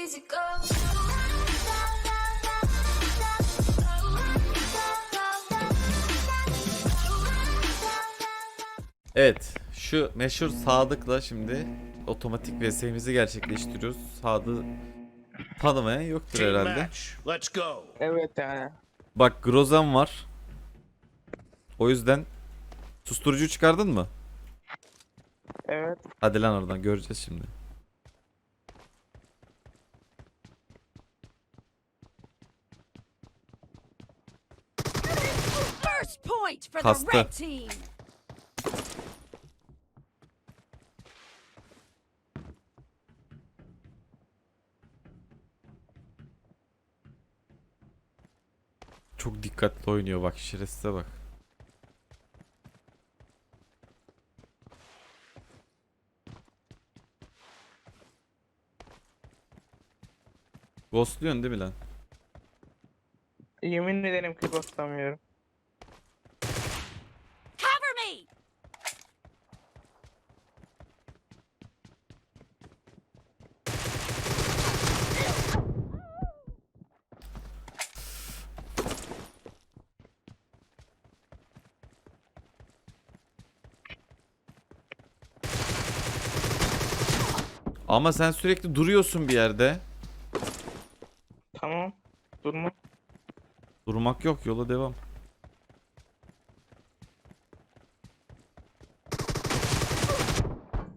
easy go. Evet. Şu meşhur Sadık'la şimdi otomatik VS'imizi gerçekleştiriyoruz. Sadık'ı tanımayan yoktur Team herhalde. match. Let's go. Evet yani. Bak Grozan var. O yüzden susturucu çıkardın mı? Evet. Hadi lan oradan göreceğiz şimdi. Kastı. Çok dikkatli oynuyor bak şerefsize bak. Ghostluyorsun değil mi lan? Yemin ederim ki bastamıyorum. Cover me. Ama sen sürekli duruyorsun bir yerde. Tamam. Durma. Durmak yok yola devam.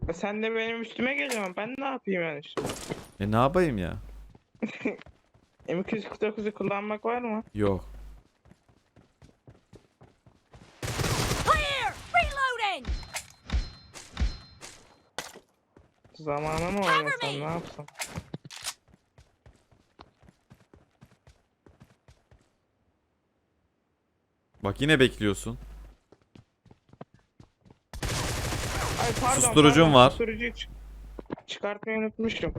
E sen de benim üstüme geliyorsun. Ben ne yapayım yani şimdi? E ne yapayım ya? M249'u kullanmak var mı? Yok. Zamanı mı Cover oynasam me. ne yapsam? Bak yine bekliyorsun. Ay pardon. Susturucum pardon, var. Susturucuyu çı- çıkartmayı unutmuşum.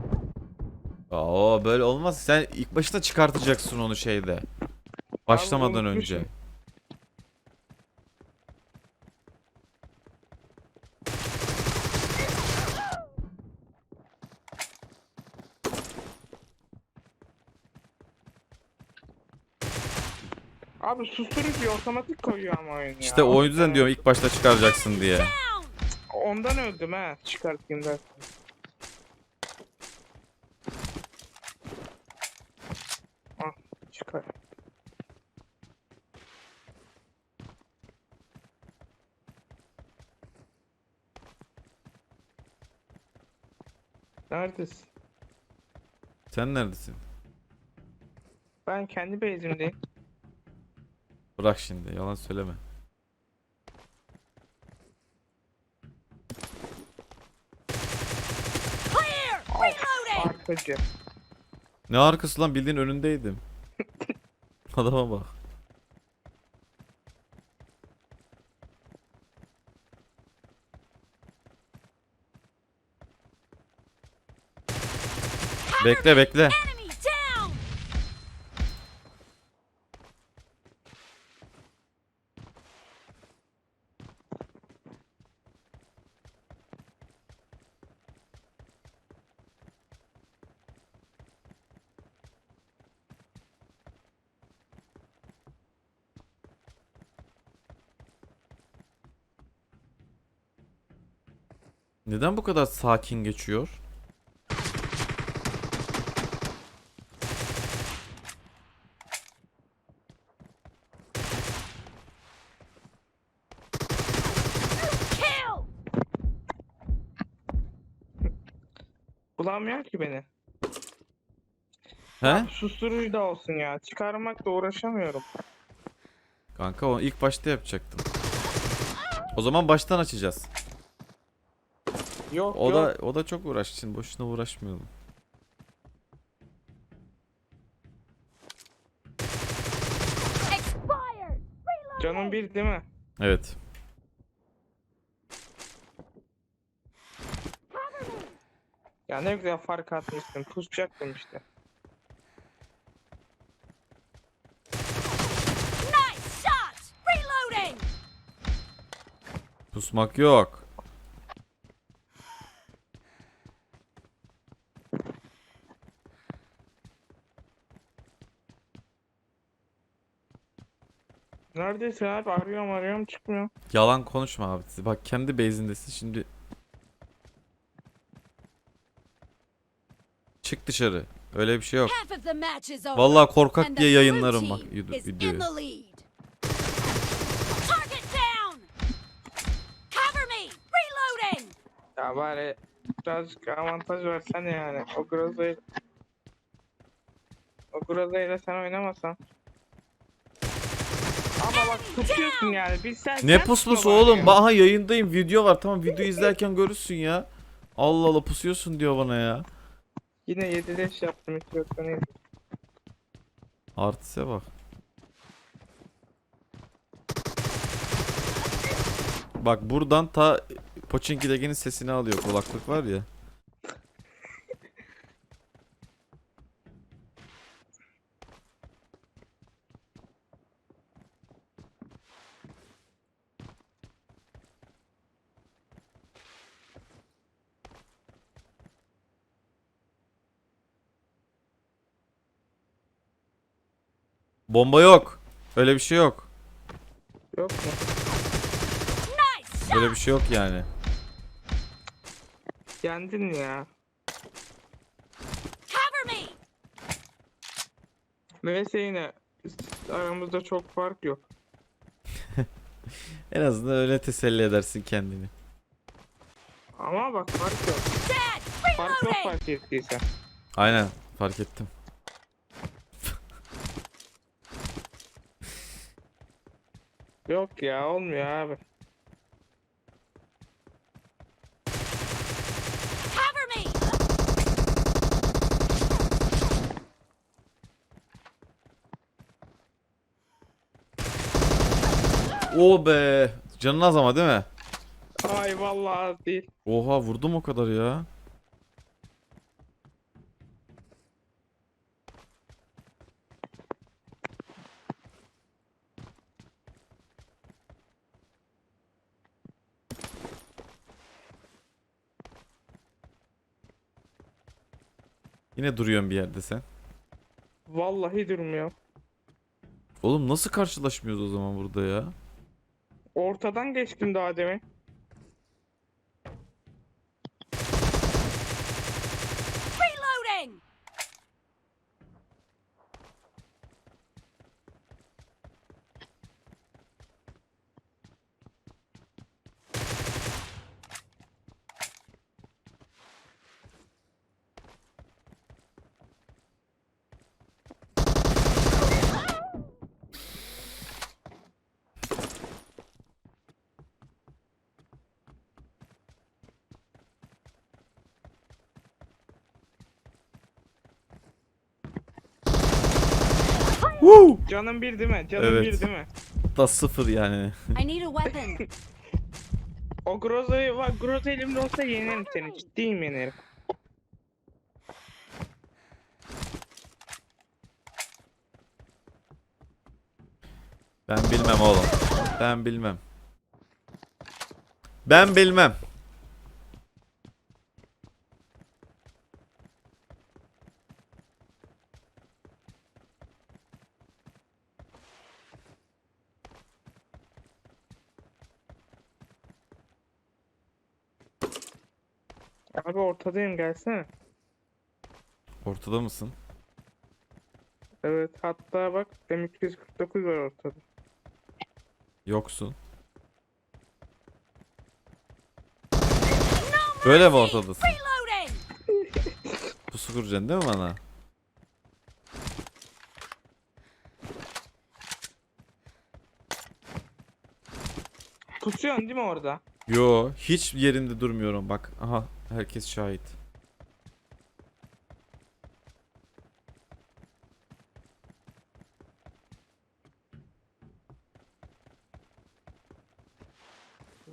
Aa böyle olmaz. Sen ilk başta çıkartacaksın onu şeyde. Başlamadan önce. Abi susturucuyu otomatik koyuyor ama oyun ya. İşte o yüzden diyorum ilk başta çıkaracaksın diye. Ondan öldüm ha çıkartayım dersin. Ah çıkar. Neredesin? Sen neredesin? Ben kendi base'imdeyim. Bırak şimdi yalan söyleme. Arkacı. Ne arkası lan bildiğin önündeydim. Adama bak. Bekle bekle. Neden bu kadar sakin geçiyor? Bulamıyor ki beni. He? Susturucu da olsun ya. Çıkarmakla uğraşamıyorum. Kanka o ilk başta yapacaktım. O zaman baştan açacağız. Yok O yok. da o da çok uğraş için boşuna uğraşmayalım. Canım bir değil mi? Evet. Ya ne güzel fark atmışsın. Pusacaktım işte. Pusmak yok. Neredesin abi? Arıyorum arıyorum çıkmıyor. Yalan konuşma abi. Bak kendi base'indesin şimdi. Çık dışarı. Öyle bir şey yok. Vallahi korkak diye yayınlarım bak videoyu. the lead. Target down. Cover me. Reloading. Ya bari birazcık avantaj versen yani. O Groza'yı o Groza'yla sen oynamasan. Ama bak tutuyorsun yani. Biz sen Ne sen pusmusu oğlum? ya. Bak, Aha yayındayım. Video var. Tamam video izlerken görürsün ya. Allah Allah pusuyorsun diyor bana ya. Yine 7 leş yaptım. Hiç yoksa neyse. Artise bak. Bak buradan ta Pochinki'dekinin sesini alıyor. Kulaklık var ya. Bomba yok. Öyle bir şey yok. Yok mu? Öyle bir şey yok yani. Yendin ya. Cover me. Neyse yine aramızda çok fark yok. En azından öyle teselli edersin kendini. Ama bak fark yok. Fark yok Reloading. fark ettiysen. Aynen fark ettim. Yok ya olmuyor abi. Cover me. O be. Canın az ama değil mi? Ay vallahi değil. Oha vurdum o kadar ya. Yine duruyorsun bir yerde sen. Vallahi durmuyor. Oğlum nasıl karşılaşmıyoruz o zaman burada ya? Ortadan geçtim daha demin. Reloading. Woo! Canım bir değil mi? Canım Evet. bir değil mi? Da sıfır yani. I need a weapon. O Groza'yı var. Groza elimde olsa yenerim seni. Ciddiyim yenerim. Ben bilmem oğlum. Ben bilmem. Ben bilmem. Abi ortadayım gelsene. Ortada mısın? Evet hatta bak M249 var ortada. Yoksun. Böyle mi ortadasın? Pusu kuracaksın değil mi bana? Pusuyorsun değil mi orada? Yo, hiç yerimde durmuyorum bak. Aha, herkes şahit.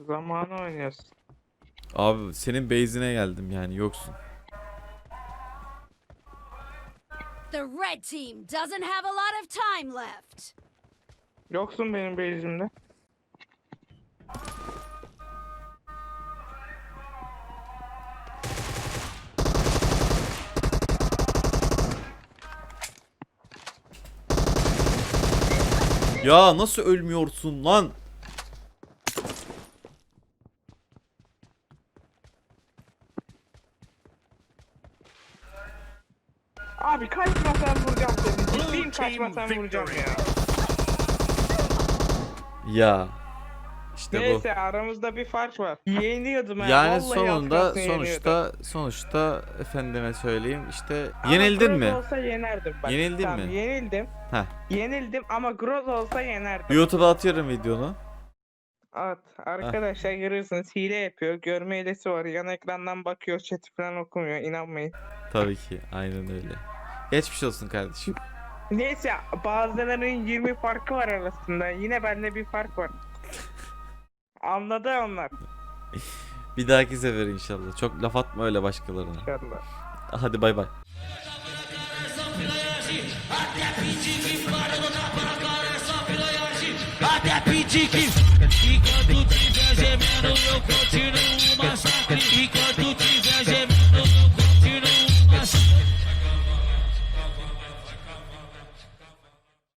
Zamanı oynuyorsun. Abi senin base'ine geldim yani yoksun. The red team doesn't have a lot of time left. Yoksun benim base'imde. Ya nasıl ölmüyorsun lan? Abi kaçmasan vuracağım seni. Ciddiyim kaçmasan vuracağım ya. Ya. İşte bu. Neyse aramızda bir fark var. Yeniyordum ha. Yani vallahi sonunda kalsın yeniyordum. sonuçta sonuçta efendime söyleyeyim işte Ama yenildin Groz mi? olsa yenerdim bak. Yenildin Tamam, mi? Yenildim. Heh. Yenildim ama Groz olsa yenerdim. YouTube'a atıyorum videonu. Evet arkadaşlar görüyorsunuz hile yapıyor. Görme hilesi var. Yan ekrandan bakıyor. Chat falan okumuyor. inanmayın. Tabii ki aynen öyle. Geçmiş olsun kardeşim. Neyse bazılarının 20 farkı var arasında. Yine bende bir fark var. Anladı onlar. Bir dahaki sefer inşallah. Çok laf atma öyle başkalarına. İnşallah. Hadi bay bay. Até pedir que Enquanto tiver gemendo eu continuo massacre Enquanto tiver gemendo